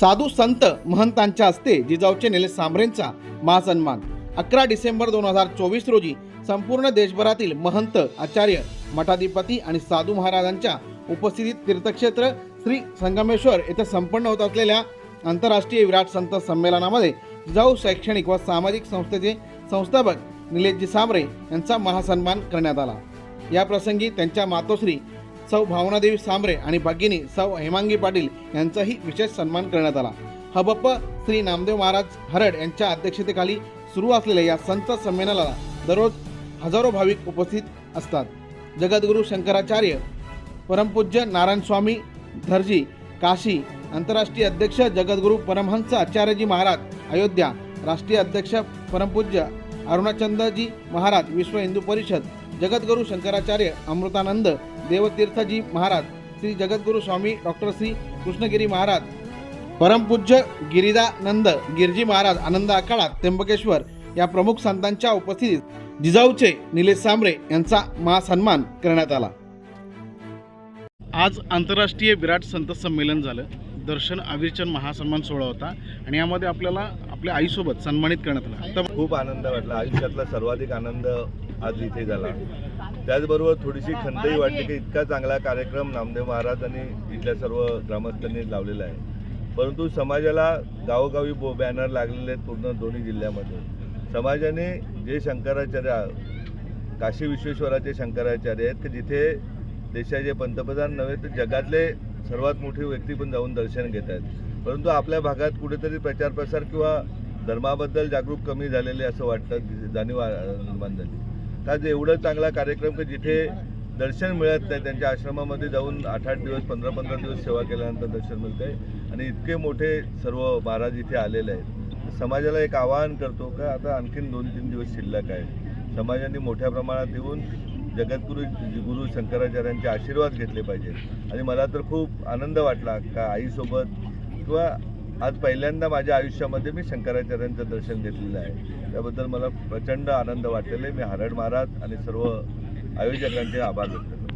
साधू संत महंतांच्या हस्ते जिजाऊचे निलेश सांबरेंचा महासन्मान. अकरा डिसेंबर दोन हजार चोवीस रोजी संपूर्ण देशभरातील महंत आचार्य मठाधिपती आणि साधू महाराजांच्या उपस्थितीत तीर्थक्षेत्र श्री संगमेश्वर येथे संपन्न होत असलेल्या आंतरराष्ट्रीय विराट संत संमेलनामध्ये जिजाऊ शैक्षणिक व सामाजिक संस्थेचे संस्थापक निलेशजी सांबरे यांचा महासन्मान करण्यात आला. या प्रसंगी त्यांच्या मातोश्री सौ भावनादेवी सांबरे आणि भगिनी सौ हेमांगी पाटील यांचाही विशेष सन्मान करण्यात आला. हबप्प श्री नामदेव महाराज हरड यांच्या अध्यक्षतेखाली सुरू असलेल्या या संत संमेलनाला दररोज हजारो भाविक उपस्थित असतात. जगद्गुरू शंकराचार्य परमपूज्य नारायण स्वामी धरजी काशी आंतरराष्ट्रीय अध्यक्ष जगद्गुरू परमहंस आचार्यजी महाराज अयोध्या राष्ट्रीय अध्यक्ष परमपूज्य अरुणाचंदजी महाराज विश्व हिंदू परिषद जगद्गुरू शंकराचार्य अमृतानंद देवतीर्थजी महाराज श्री जगद्गुरू स्वामी डॉक्टर श्री कृष्णगिरी महाराज परमपूज्य गिरिदानंद गिरजी महाराज आनंद आखाडा त्र्यंबकेश्वर या प्रमुख संतांच्या उपस्थितीत जिजाऊचे निलेश सांबरे यांचा महासन्मान करण्यात आला. आज आंतरराष्ट्रीय विराट संत संमेलन झालं. दर्शन आविर्चन महासन्मान सोहळा होता आणि यामध्ये आपल्याला आपल्या आईसोबत सन्मानित करण्यात आलं. खूप आनंद वाटला. आयुष्यातला सर्वाधिक आनंद आज इथे झाला. त्याचबरोबर थोडीशी खंतही वाटते की इतका चांगला कार्यक्रम नामदेव महाराजांनी इथल्या सर्व ग्रामस्थांनी लावलेला आहे. परंतु समाजाला गावोगावी बो बॅनर लागलेले आहेत पूर्ण दोन्ही जिल्ह्यामध्ये. समाजाने जे शंकराचार्य काशी विश्वेश्वराचे शंकराचार्य आहेत की जिथे देशाचे पंतप्रधान नव्हे तर जगातले सर्वात मोठी व्यक्ती पण जाऊन दर्शन घेत आहेत. परंतु आपल्या भागात कुठेतरी प्रचार प्रसार किंवा धर्माबद्दल जागरूक कमी झालेले असं वाटतं जाणीव आ- आज एवढं चांगला कार्यक्रम की जिथे दर्शन मिळत नाही त्यांच्या आश्रमामध्ये जाऊन आठ आठ दिवस पंधरा पंधरा दिवस सेवा केल्यानंतर दर्शन मिळतंय. आणि इतके मोठे सर्व महाराज इथे आलेले आहेत. समाजाला एक आवाहन करतो का आता आणखीन दोन तीन दिवस शिल्लक आहे. समाजाने मोठ्या प्रमाणात येऊन जगद्गुरू गुरु शंकराचार्यांचे आशीर्वाद घेतले पाहिजेत. आणि मला तर खूप आनंद वाटला का आईसोबत किंवा आज पहिल्यांदा माझ्या आयुष्यामध्ये मी शंकराचार्यांचं दर्शन घेतलेलं आहे. त्याबद्दल मला प्रचंड आनंद वाटलेला आहे मी हरड महाराज आणि सर्व आयोजकांचे आभार व्यक्त करतो.